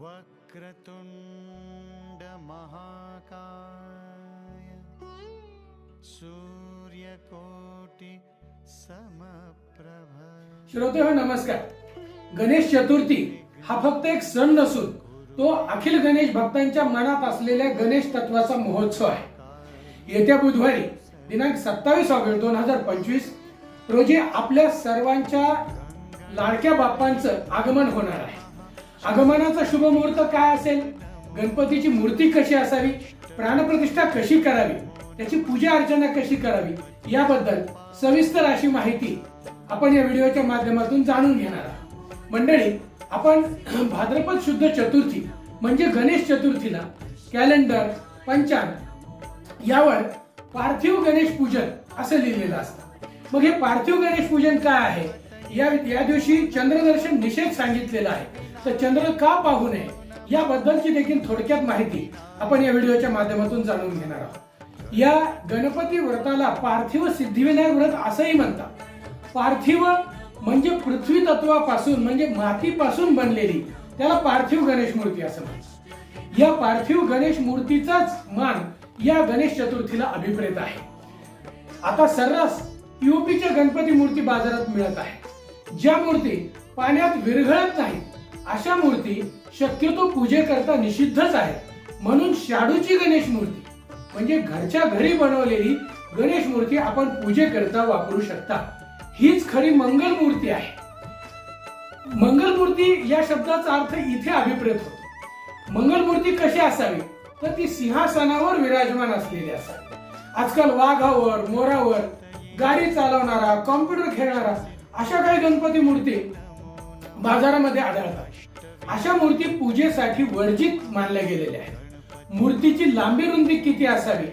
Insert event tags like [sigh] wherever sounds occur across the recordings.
वक्रतुण्डमहाकाय सूर्यकोटि समप्रभ। श्रोते हो, नमस्कार. गणेश चतुर्थी हा फक्त एक सण नसून तो अखिल गणेश भक्तांच्या मनात असलेल्या गणेश तत्वाचा महोत्सव आहे. येत्या बुधवारी दिनांक सत्तावीस ऑगस्ट दोन हजार पंचवीस रोजी आपल्या सर्वांच्या लाडक्या बाप्पांचं आगमन होणार आहे. आगमनाचा शुभ मुहूर्त काय असेल? गणपतीची मूर्ती कशी असावी? प्राणप्रतिष्ठा कशी करावी? त्याची पूजा अर्चना कशी करावी? याबद्दल सविस्तर अशी माहिती आपण या व्हिडिओच्या माध्यमातून जाणून घेणार आहोत. मंडळी आपण [clears throat] भाद्रपद शुद्ध चतुर्थी म्हणजे गणेश चतुर्थीला कॅलेंडर पंचांग यावर पार्थिव गणेश पूजन असं लिहिलेलं असतं. मग हे पार्थिव गणेश पूजन काय आहे? या या दिवशी चंद्रदर्शन निषेध सांगितलेला आहे. तर चंद्र का पाहू नये याबद्दलची देखील थोडक्यात माहिती आपण या व्हिडिओच्या माध्यमातून जाणून घेणार आहोत. या गणपती व्रताला पार्थिव सिद्धिविनायक व्रत असंही म्हणतात. पार्थिव म्हणजे पृथ्वी तत्वापासून म्हणजे मातीपासून बनलेली त्याला पार्थिव गणेश मूर्ती असं म्हणतात. या पार्थिव गणेश मूर्तीचाच मान या गणेश चतुर्थीला अभिप्रेत आहे. आता सर्रास युपीच्या गणपती मूर्ती बाजारात मिळत आहे. ज्या मूर्ती पाण्यात विरघळत नाहीत अशा मूर्ती शक्यतो पूजेकरता निषिद्धच आहेत. म्हणून शाडूची गणेश मूर्ती म्हणजे घरच्या घरी बनवलेली गणेश मूर्ती आपण पूजेकरता वापरू शकता. हीच खरी मंगल मूर्ती आहे. मंगल मूर्ती या शब्दाचा अर्थ इथे अभिप्रेत होतो. मंगल मूर्ती कशी असावी? तर ती सिंहासनावर विराजमान असलेली असावी. आजकाल वाघावर मोरावर गाडी चालवणारा कॉम्प्युटर खेळणारा अशा काही गणपती मूर्ती बाजारामध्ये आढळतात. अशा मूर्ती पूजेसाठी वर्जित मानल्या गेलेल्या आहेत. मूर्तीची लांबी रुंदी किती असावी?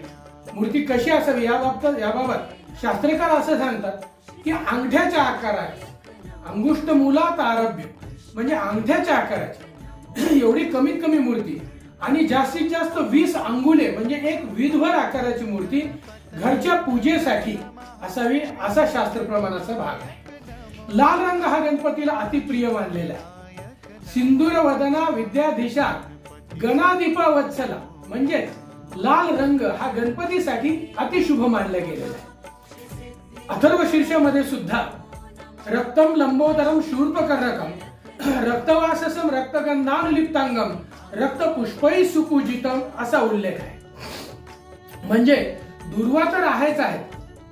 मूर्ती कशी असावी याबाबत याबाबत शास्त्रकार असं सांगतात की अंगठ्याच्या आकाराची. अंगुष्ट मुलात आरभ्य म्हणजे अंगठ्याच्या आकाराची. एवढी कमीत कमी मूर्ती आणि जास्तीत जास्त वीस अंगुले म्हणजे एक विधभर आकाराची मूर्ती घरच्या पूजेसाठी असावी असा शास्त्र प्रमाणाचा भाग आहे. लाल रंग हा गणपतीला अतिप्रिय मानलेला आहे. सिंदूर वदना विद्याधीशा गणाधिपा वत्सला म्हणजेच लाल रंग हा गणपतीसाठी अतिशुभ मानला गेलेला आहे. अथर्व शीर्षामध्ये सुद्धा रक्तम लंबोदरम शूर्पकर्णकम रक्तवाससम रक्तगंधानुलिप्तांगम रक्त पुष्पही सुकुजितम असा उल्लेख आहे. म्हणजे दुर्वा तर आहेच आहे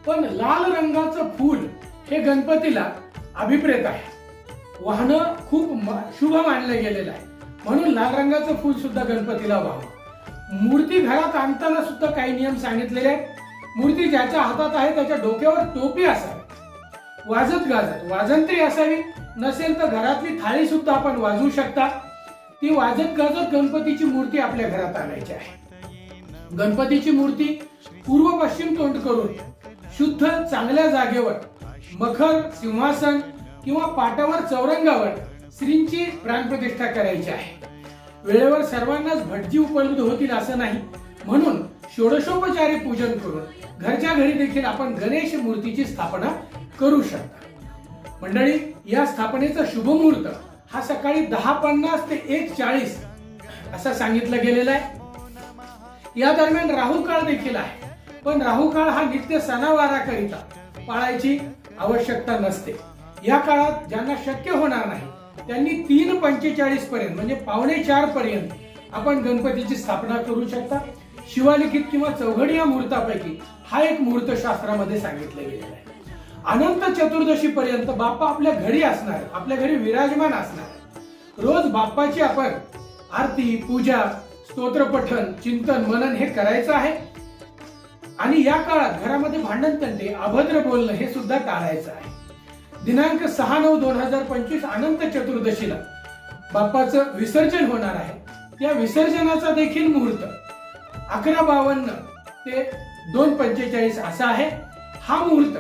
पण लाल रंगाचं फूल हे गणपतीला अभिप्रेत आहे. वाहनं खूप शुभ मानलं गेलेलं आहे. म्हणून लाल रंगाचं फूल सुद्धा गणपतीला व्हावं. मूर्ती घरात आणताना सुद्धा काही नियम सांगितलेले आहेत. मूर्ती ज्याच्या हातात आहे त्याच्या डोक्यावर टोपी असावी. वाजत गाजत वाजंत्री असावी. नसेल तर घरातली थाळी सुद्धा आपण वाजवू शकता. ती वाजत गाजत गणपतीची मूर्ती आपल्या घरात आणायची आहे. गणपतीची मूर्ती पूर्व पश्चिम तोंड करून शुद्ध चांगल्या जागेवर मखर सिंहासन किंवा पाटावर चौरंगावर श्रींची प्राणप्रतिष्ठा करायची आहे. वेळेवर सर्वांनाच भटजी उपलब्ध होतील असं नाही. म्हणून षोडशोपचारी पूजन करून घरच्या घरी देखील आपण गणेश मूर्तीची स्थापना करू शकता. मंडळी या स्थापनेचा शुभ मुहूर्त हा सकाळी दहा पन्नास ते एक चाळीस असा सांगितलं गेलेला आहे. या दरम्यान राहू काळ देखील आहे. पण राहू काळ हा नित्य सणावाराकरिता पाळायची आवश्यकता नसते. या काळात ज्यांना शक्य होणार नाही त्यांनी तीन पंचेचाळीस पर्यंत म्हणजे पावणे चार पर्यंत आपण गणपतीची स्थापना करू शकता. शिवालिखित किंवा चौघडी या मुहूर्तापैकी हा एक मुहूर्त शास्त्रामध्ये सांगितलं गेलेला आहे. अनंत चतुर्दशी पर्यंत बाप्पा आपल्या घरी असणार आपल्या घरी विराजमान असणार. रोज बाप्पाची आपण आरती पूजा स्तोत्रपठन चिंतन मनन हे करायचं आहे. आणि या काळात घरामध्ये भांडण तंटे अभद्र बोलणं हे सुद्धा टाळायचं आहे. दिनांक सहा नऊ दोन हजार पंचवीस अनंत चतुर्दशीला बाप्पाचं विसर्जन होणार आहे. त्या विसर्जनाचा देखील मुहूर्त. अकरा बावन्न ते दोन पंचेचाळीस असा आहे. हा मुहूर्त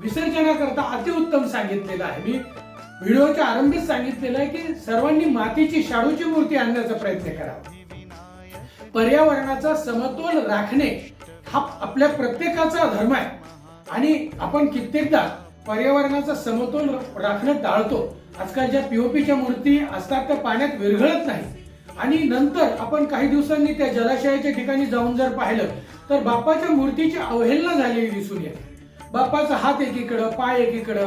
विसर्जनाकरता अतिउत्तम सांगितलेला आहे. मी व्हिडिओच्या आरंभीच सांगितलेलं आहे की सर्वांनी मातीची शाडूची मूर्ती आणण्याचा प्रयत्न करावा. पर्यावरणाचा समतोल राखणे हा आपल्या प्रत्येकाचा धर्म आहे. आणि आपण कित्येकदा पर्यावरणाचा समतोल राखणं टाळतो. आजकाल ज्या पीओपीच्या मूर्ती असतात त्या पाण्यात विरघळत नाही. आणि नंतर आपण काही दिवसांनी त्या जलाशयाच्या ठिकाणी जाऊन जर पाहिलं तर बाप्पाच्या मूर्तीची अवहेलना झालेली दिसून येते. बाप्पाचा हात एकीकडं पाय एकीकडं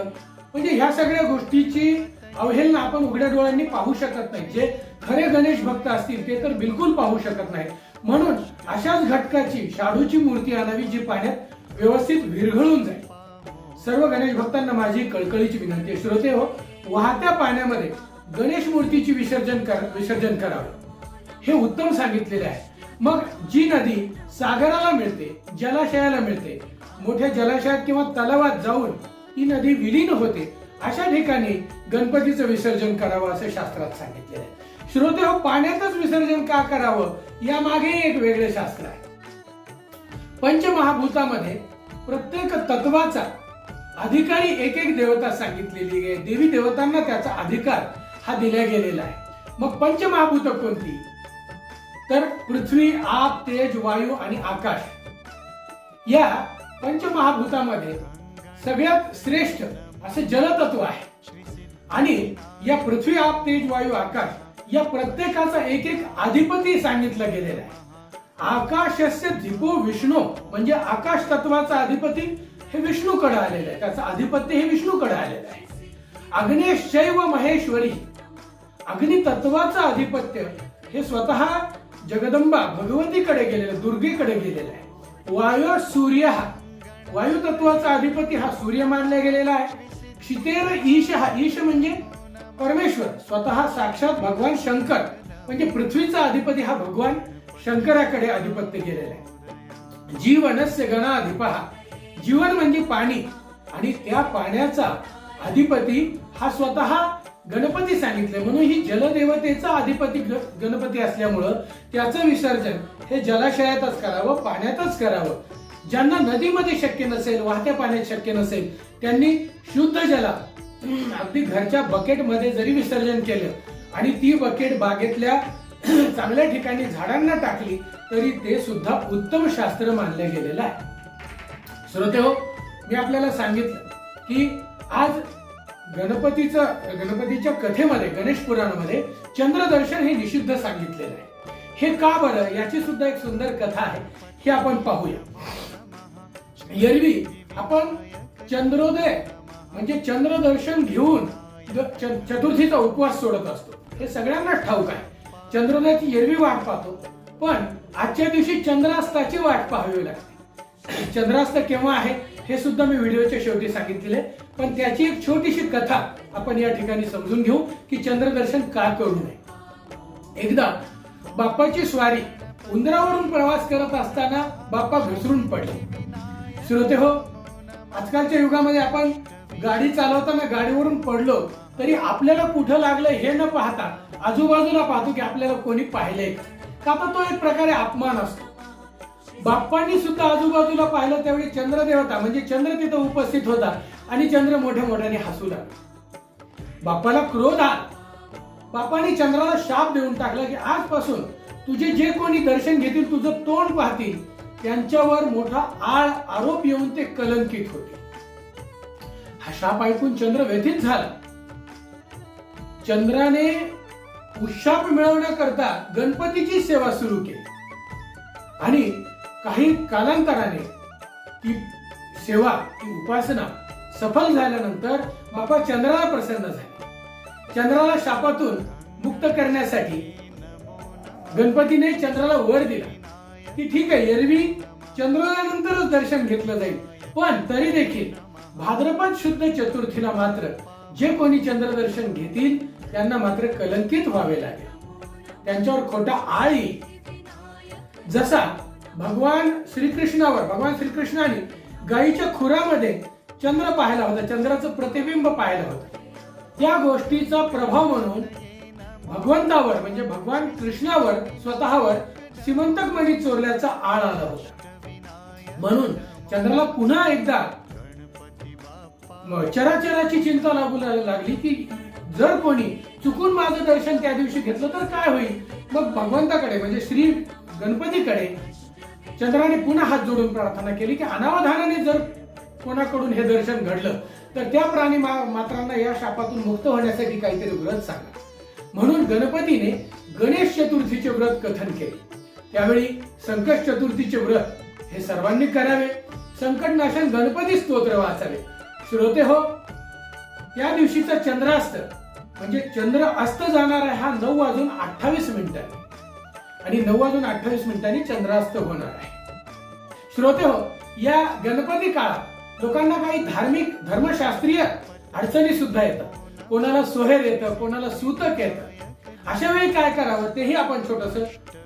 म्हणजे ह्या सगळ्या गोष्टीची अवहेलना आपण उघड्या डोळ्यांनी पाहू शकत नाही. जे खरे गणेश भक्त असतील ते तर बिलकुल पाहू शकत नाही म्हणून अशाच घटकाची शाडूची मूर्ती आणावी जी पाण्यात व्यवस्थित विरघळून जाईल. सर्व गणेश भक्तांना माझी कळकळीची विनंती आहे. श्रोते हो वाहत्या पाण्यामध्ये गणेश मूर्तीची विसर्जन कर विसर्जन करावं. हे उत्तम सांगितलेले आहे. मग जी नदी सागराला मिळते जलाशयाला मिळते मोठ्या जलाशयात किंवा तलावात जाऊन ती नदी विलीन होते अशा ठिकाणी गणपतीचं विसर्जन करावं असं शास्त्रात सांगितलेलं आहे. श्रोते हो पाण्यातच विसर्जन का करावं? यामागे एक वेगळे शास्त्र आहे. पंचमहाभूतामध्ये प्रत्येक तत्वाचा अधिकारी एक एक देवता सांगितलेली आहे. देवी देवतांना त्याचा अधिकार हा दिला गेलेला आहे. मग पंचमहाभूत कोणती? तर पृथ्वी आग तेज वायू आणि आकाश या पंचमहाभूतामध्ये सगळ्यात श्रेष्ठ असे जलतत्व आहे. आणि या पृथ्वी आप तेज वायू आकाश या प्रत्येकाचा एक एक अधिपती सांगितलं गेलेला आहे. आकाशस्य दीपो विष्णू म्हणजे आकाश तत्वाचा अधिपती हे विष्णूकडे आलेलं आहे. त्याचं अधिपत्य हे विष्णूकडे आलेलं आहे. अग्नेश शैव महेश्वरी अग्नी तत्वाचं आधिपत्य हे स्वतः जगदंबा भगवतीकडे गेलेलं दुर्गेकडे गेलेलं आहे. वायू सूर्य हा वायू तत्वाचा अधिपती हा सूर्य मानला गेलेला आहे. क्षितेर ईश हा ईश म्हणजे परमेश्वर स्वतः साक्षात भगवान शंकर म्हणजे पृथ्वीचा अधिपती हा भगवान शंकराकडे अधिपत्य केलेला आहे. जीवनस्य गणाधिपहा जीवन म्हणजे पाणी आणि त्या पाण्याचा अधिपती हा स्वतः गणपती सांगितले. म्हणून ही जलदेवतेचा अधिपती ग- गणपती असल्यामुळं त्याचं विसर्जन हे जलाशयातच करावं पाण्यातच करावं. ज्यांना नदीमध्ये शक्य नसेल वाहत्या पाण्यात शक्य नसेल त्यांनी शुद्ध जला अगदी घरच्या बकेटमध्ये जरी विसर्जन केलं आणि ती बकेट बागेतल्या [clears throat] चांगल्या ठिकाणी झाडांना टाकली तरी ते सुद्धा उत्तम शास्त्र मानलं गेलेलं आहे. श्रोते हो मी आपल्याला सांगितलं की आज गणपतीचं गणपतीच्या कथेमध्ये गणेश पुराणामध्ये चंद्रदर्शन हे निषिद्ध सांगितलेलं आहे. हे का बरं? याची सुद्धा एक सुंदर कथा आहे. हे आपण पाहूया. एरवी आपण चंद्रोदय म्हणजे चंद्रदर्शन घेऊन च- चतुर्थीचा उपवास सोडत असतो. हे सगळ्यांनाच ठाऊक आहे. चंद्रोदयाची एरवी वाट पाहतो. पण आजच्या दिवशी चंद्रास्ताची वाट पाहावी लागते. [clears throat] चंद्रास्त केव्हा आहे हे सुद्धा मी व्हिडिओच्या शेवटी सांगितलेले. पण त्याची एक छोटीशी कथा आपण या ठिकाणी समजून घेऊ की चंद्रदर्शन का करू नये. एकदा बाप्पाची स्वारी उंदरावरून प्रवास करत असताना बाप्पा घसरून पडले. श्रोते हो आजकालच्या युगामध्ये आपण गाडी चालवताना गाडीवरून पडलो तरी आपल्याला कुठं लागलं हे न पाहता आजूबाजूला पाहतो की आपल्याला कोणी पाहिलंय. का तर तो एक प्रकारे अपमान असतो. बाप्पांनी सुद्धा आजूबाजूला पाहिलं त्यावेळी चंद्रदेवता म्हणजे चंद्र तिथं उपस्थित होता आणि चंद्र मोठ्या मोठ्याने हसू लागला. बाप्पाला क्रोध आला. बाप्पाने चंद्राला शाप देऊन टाकला की आजपासून तुझे जे कोणी दर्शन घेतील तुझं तोंड पाहतील त्यांच्यावर मोठा आळ आरोप येऊन ते कलंकित होते. हा शाप ऐकून चंद्र व्यथित झाला. चंद्राने उशाप मिळवण्याकरता गणपतीची सेवा सुरू केली. आणि काही कालांतराने ती सेवा ती उपासना सफल झाल्यानंतर बापा चंद्राला प्रसन्न झाले. चंद्राला शापातून मुक्त करण्यासाठी गणपतीने चंद्राला वर दिला. की ठीक आहे एरवी चंद्रोदयानंतरच दर्शन घेतलं जाईल. पण तरी देखील भाद्रपद शुद्ध चतुर्थीला मात्र जे कोणी चंद्रदर्शन घेतील त्यांना मात्र कलंकित व्हावे लागेल. त्यांच्यावर खोटा आळ येईल. जसा भगवान श्रीकृष्णावर भगवान श्रीकृष्णाने गायीच्या खुरामध्ये चंद्र पाहिला होता चंद्राचं प्रतिबिंब पाहिलं होतं. त्या गोष्टीचा प्रभाव म्हणून भगवंतावर म्हणजे भगवान कृष्णावर स्वतःवर श्रीमंतक मणी चोरल्याचा आळ आला होता. म्हणून चंद्राला पुन्हा एकदा चराचराची चिंता लागू लागली की जर कोणी चुकून माझं दर्शन त्या दिवशी घेतलं तर काय होईल? मग भगवंताकडे म्हणजे श्री गणपतीकडे चंद्राने पुन्हा हात जोडून प्रार्थना केली की अनावधानाने जर कोणाकडून हे दर्शन घडलं तर त्या प्राणी मा- मात्रांना या शापातून मुक्त होण्यासाठी काहीतरी व्रत सांगा. म्हणून गणपतीने गणेश चतुर्थीचे व्रत कथन केले. त्यावेळी संकट चतुर्थीचे व्रत हे सर्वांनी करावे. संकटनाशन गणपती स्तोत्र वाचावे. श्रोते हो त्या दिवशीचा चंद्रास्त म्हणजे चंद्र अस्त जाणार आहे हा नऊ वाजून अठ्ठावीस मिनिटांनी आणि नऊ वाजून अठ्ठावीस मिनिटांनी चंद्रास्त होणार आहे. श्रोते हो या गणपती काळात लोकांना काही धार्मिक धर्मशास्त्रीय अडचणी सुद्धा येतात. कोणाला सोहेर येतं कोणाला सूतक येतं अशा वेळी काय करावं तेही आपण छोटस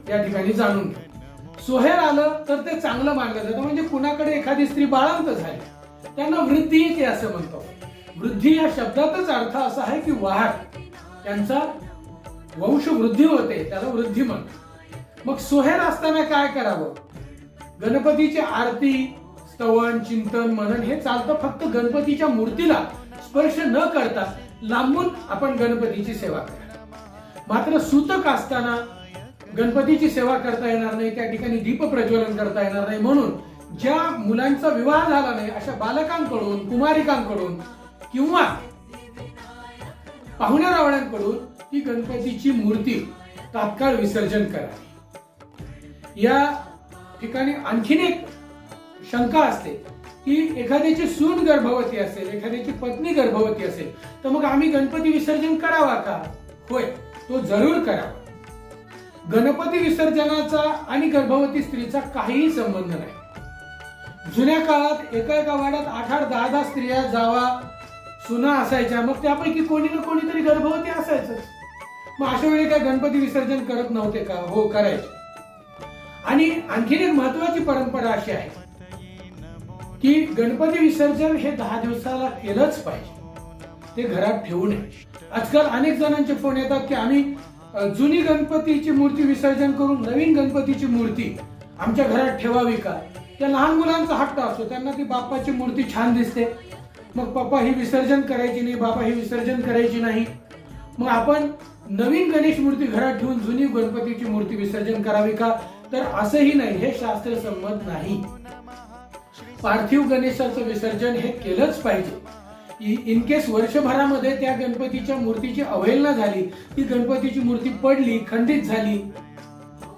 या ठिकाणी जाणून घेऊ. सोहेर आलं तर ते चांगलं मानलं जातं. म्हणजे कुणाकडे एखादी स्त्री बाळंत झाली त्यांना वृद्धी येते असं म्हणतो. वृद्धी या शब्दातच अर्थ असा आहे की वाढ त्यांचा वंश वृद्धी होते त्याला वृद्धी म्हणतो मग सोहेर असताना काय करावं? गणपतीची आरती स्तवन चिंतन मनन हे चालतं फक्त गणपतीच्या मूर्तीला स्पर्श न करता लांबून आपण गणपतीची सेवा करा मात्र सूतक असताना गणपतीची सेवा करता येणार नाही त्या ठिकाणी दीप प्रज्वलन करता येणार नाही म्हणून ज्या मुलांचा विवाह झाला नाही अशा बालकांकडून कुमारिकांकडून किंवा पाहुण्या रावण्यांकडून ती गणपतीची मूर्ती तात्काळ विसर्जन करा. या ठिकाणी आणखीन एक शंका असते की एखाद्याची सून गर्भवती असेल एखाद्याची पत्नी गर्भवती असेल तर मग आम्ही गणपती विसर्जन करावा का? होय तो जरूर करावा. गणपती विसर्जनाचा आणि गर्भवती स्त्रीचा काहीही संबंध नाही. जुन्या काळात एका एका वाड्यात आठ आठ दहा दहा स्त्रिया जावा सुना असायच्या. मग त्यापैकी कोणी ना कोणीतरी गर्भवती असायचं. मग अशा वेळी काय गणपती विसर्जन करत नव्हते का? हो करायचे. आणि आणखीन एक महत्वाची परंपरा अशी आहे की गणपती विसर्जन हे दहा दिवसाला केलंच पाहिजे. ते घरात ठेवू नये. आजकाल अनेक जणांचे फोन येतात की आम्ही जुनी गणपतीची मूर्ती विसर्जन करून नवीन गणपतीची मूर्ती आमच्या घरात ठेवावी का? त्या लहान मुलांचा हट्ट असतो. त्यांना ती बाप्पाची मूर्ती छान दिसते. मग पप्पा ही विसर्जन करायची नाही बाबा ही विसर्जन करायची नाही. मग आपण नवीन गणेश मूर्ती घरात ठेवून जुनी गणपतीची मूर्ती विसर्जन करावी का? तर असंही नाही हे शास्त्रसंमत नाही. पार्थिव गणेशाचं विसर्जन हे केलंच पाहिजे. इन केस वर्षभरामध्ये त्या गणपतीच्या मूर्तीची अवहेलना झाली ती गणपतीची मूर्ती पडली खंडित झाली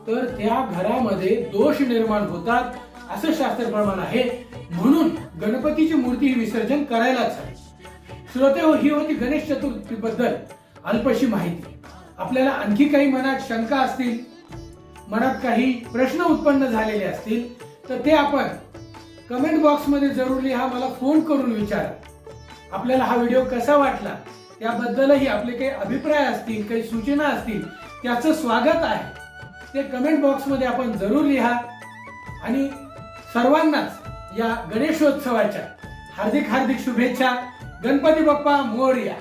तर त्या घरामध्ये दोष निर्माण होतात. असं शास्त्र प्रमाण आहे. म्हणून गणपतीची मूर्ती ही विसर्जन करायलाच हवी. श्रोते हो ही होती गणेश चतुर्थी बद्दल अल्पशी माहिती. आपल्याला आणखी काही मनात शंका असतील मनात काही प्रश्न उत्पन्न झालेले असतील तर ते आपण कमेंट बॉक्समध्ये जरूर लिहा मला फोन करून विचारा. आपल्याला हा व्हिडिओ कसा वाटला त्याबद्दलही आपले काही अभिप्राय असतील काही सूचना असतील त्याचं स्वागत आहे. ते कमेंट बॉक्समध्ये आपण जरूर लिहा. आणि सर्वांनाच या गणेशोत्सवाच्या हार्दिक हार्दिक शुभेच्छा. गणपती बाप्पा मोरया.